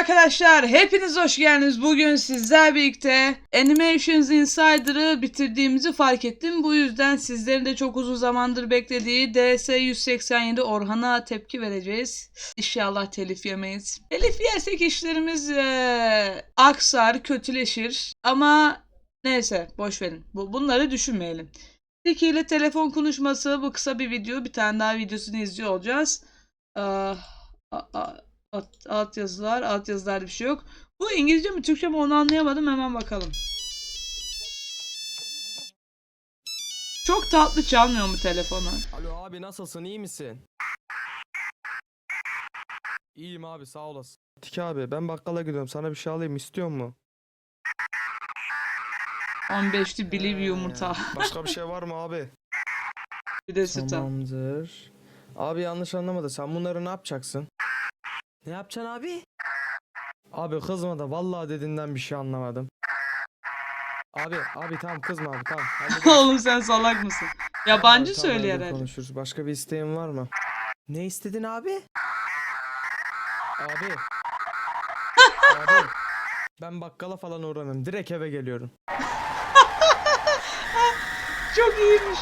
arkadaşlar, hepiniz hoş geldiniz. Bugün sizler birlikte Animations Insider'ı bitirdiğimizi fark ettim. Bu yüzden sizlerin de çok uzun zamandır beklediği DS-187 Orhan'a tepki vereceğiz. İnşallah telif yemeyiz. Telif yersek işlerimiz eee, aksar, kötüleşir. Ama neyse boş verin. Bu, bunları düşünmeyelim. Tiki ile telefon konuşması bu kısa bir video. Bir tane daha videosunu izliyor olacağız. Ah, a- a- alt, alt yazılar, alt yazılarda bir şey yok. Bu İngilizce mi Türkçe mi onu anlayamadım. Hemen bakalım. Çok tatlı çalmıyor mu telefonu? Alo abi nasılsın iyi misin? İyiyim abi sağ olasın. Tiki abi ben bakkala gidiyorum sana bir şey alayım istiyor mu? 15'li bili bir yumurta. Başka bir şey var mı abi? bir de süt al. Tamamdır. Abi yanlış anlamadı sen bunları ne yapacaksın? Ne yapacaksın abi? Abi kızma da vallahi dediğinden bir şey anlamadım. Abi abi tamam kızma abi tamam. Hadi Oğlum sen salak mısın? Yabancı Tamam, söylüyor herhalde. Konuşuruz. Başka bir isteğin var mı? Ne istedin abi? Abi. abi. Ben bakkala falan uğramıyorum. Direkt eve geliyorum. Çok iyiymiş.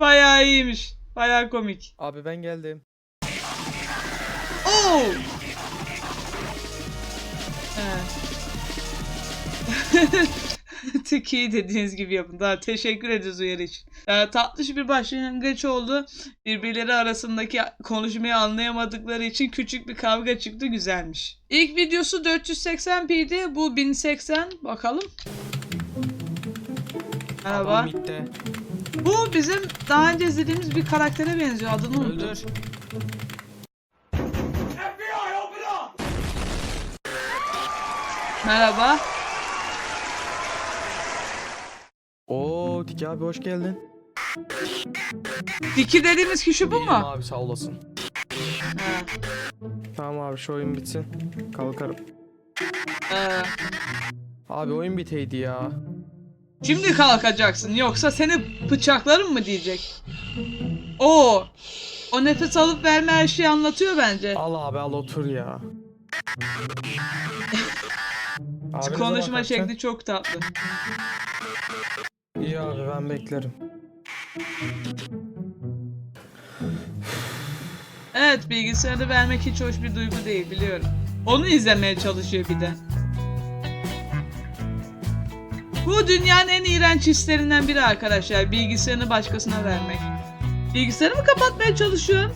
Bayağı iyiymiş. Bayağı komik. Abi ben geldim. Oo! Evet. Dediğiniz gibi yapın. Daha teşekkür ederiz uyarı için. Ee, tatlış bir başlangıç oldu. Birbirleri arasındaki konuşmayı anlayamadıkları için küçük bir kavga çıktı. Güzelmiş. İlk videosu 480p'ydi. Bu 1080. Bakalım. Merhaba. Bu bizim daha önce izlediğimiz bir karaktere benziyor. Adını unuttum. Öldür. Merhaba. Oo Tiki abi hoş geldin. Diki dediğimiz kişi bu mu? abi sağ olasın. Ha. Tamam abi şu oyun bitsin. Kalkarım. Ee, Abi oyun biteydi ya. şimdi kalkacaksın yoksa seni bıçaklarım mı diyecek. Oo. O nefes alıp verme her şeyi anlatıyor bence. Al abi al otur ya. Abi ne zaman Konuşma kalkacaksın? şekli çok tatlı. İyi abi ben beklerim. Evet bilgisayarı vermek hiç hoş bir duygu değil biliyorum. Onu izlemeye çalışıyor bir de. Bu dünyanın en iğrenç hislerinden biri arkadaşlar. Bilgisayarını başkasına vermek. Bilgisayarı mı kapatmaya çalışıyorsun?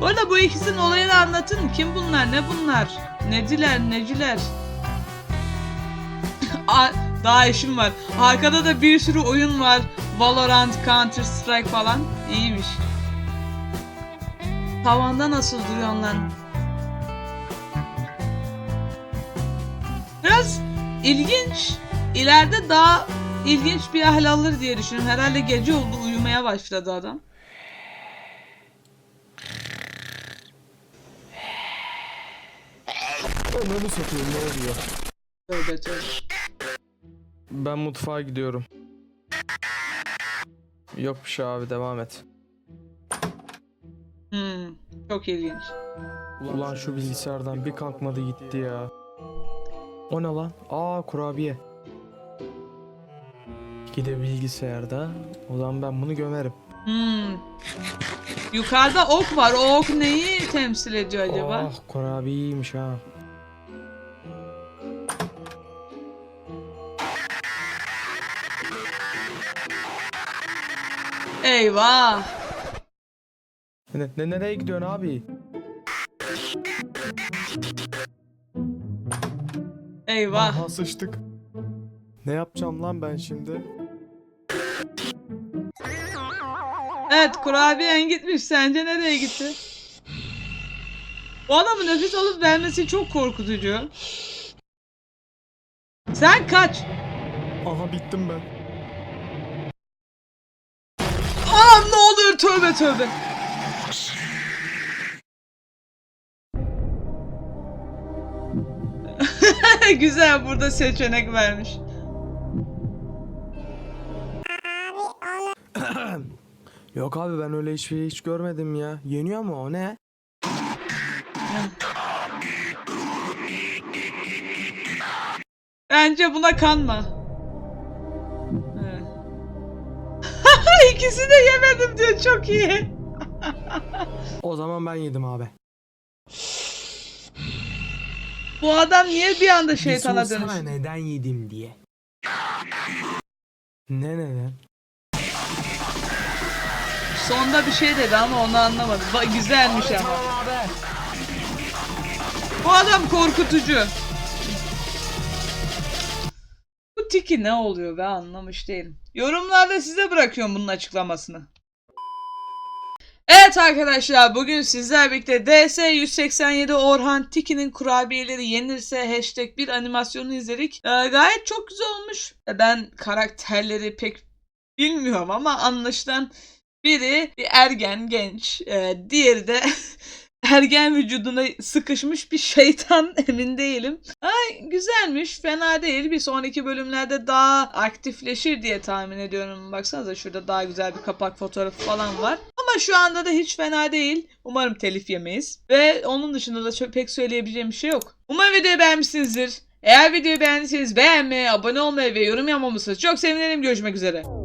Bu arada bu ikisinin olayını anlatın. Kim bunlar? Ne bunlar? Neciler? Neciler? Daha işim var. Arkada da bir sürü oyun var. Valorant, Counter Strike falan. İyiymiş. Tavanda nasıl duruyorsun lan? Biraz ilginç. İleride daha ilginç bir hal alır diye düşünüyorum. Herhalde gece oldu uyumaya başladı adam. Ömrümü satayım ne oluyor? Tövbe tövbe. Ben mutfağa gidiyorum. Yok bir şey abi devam et. Hmm, çok ilginç. Ulan şu bilgisayardan bir kalkmadı gitti ya. O ne lan? Aa kurabiye. Gide bilgisayarda. O zaman ben bunu gömerim. Hmm. Yukarıda ok var. O ok neyi temsil ediyor acaba? Ah kurabiyeymiş ha. Eyvah. Ne, ne nereye gidiyorsun abi? Eyvah. Aha sıçtık. Ne yapacağım lan ben şimdi? Evet kurabiyen gitmiş. Sence nereye gitti? O adamın nefes alıp vermesi çok korkutucu. Sen kaç. Aha bittim ben. Tövbe tövbe. Güzel burada seçenek vermiş. Yok abi ben öyle hiçbir hiç görmedim ya. Yeniyor mu o ne? Bence buna kanma. İkisi de yemedim diyor çok iyi. O zaman ben yedim abi. Bu adam niye bir anda şeytana dönüştü? neden yedim diye. Ne neden? Sonda bir şey dedi ama onu anlamadım. Ba- güzelmiş ama. Bu adam korkutucu. Tiki ne oluyor ben anlamış değilim. Yorumlarda size bırakıyorum bunun açıklamasını. Evet arkadaşlar bugün sizler birlikte DS187 Orhan Tiki'nin kurabiyeleri yenirse hashtag bir animasyonu izledik. Ee, gayet çok güzel olmuş. Ee, Ben karakterleri pek bilmiyorum ama anlaşılan biri bir ergen genç, e, diğeri de ergen vücuduna sıkışmış bir şeytan emin değilim. Ay güzelmiş fena değil bir sonraki bölümlerde daha aktifleşir diye tahmin ediyorum. Baksanıza şurada daha güzel bir kapak fotoğrafı falan var. Ama şu anda da hiç fena değil. Umarım telif yemeyiz. Ve onun dışında da çok pek söyleyebileceğim bir şey yok. Umarım videoyu beğenmişsinizdir. Eğer videoyu beğendiyseniz beğenmeyi, abone olmayı ve yorum yapmamışsınız çok sevinirim. Görüşmek üzere.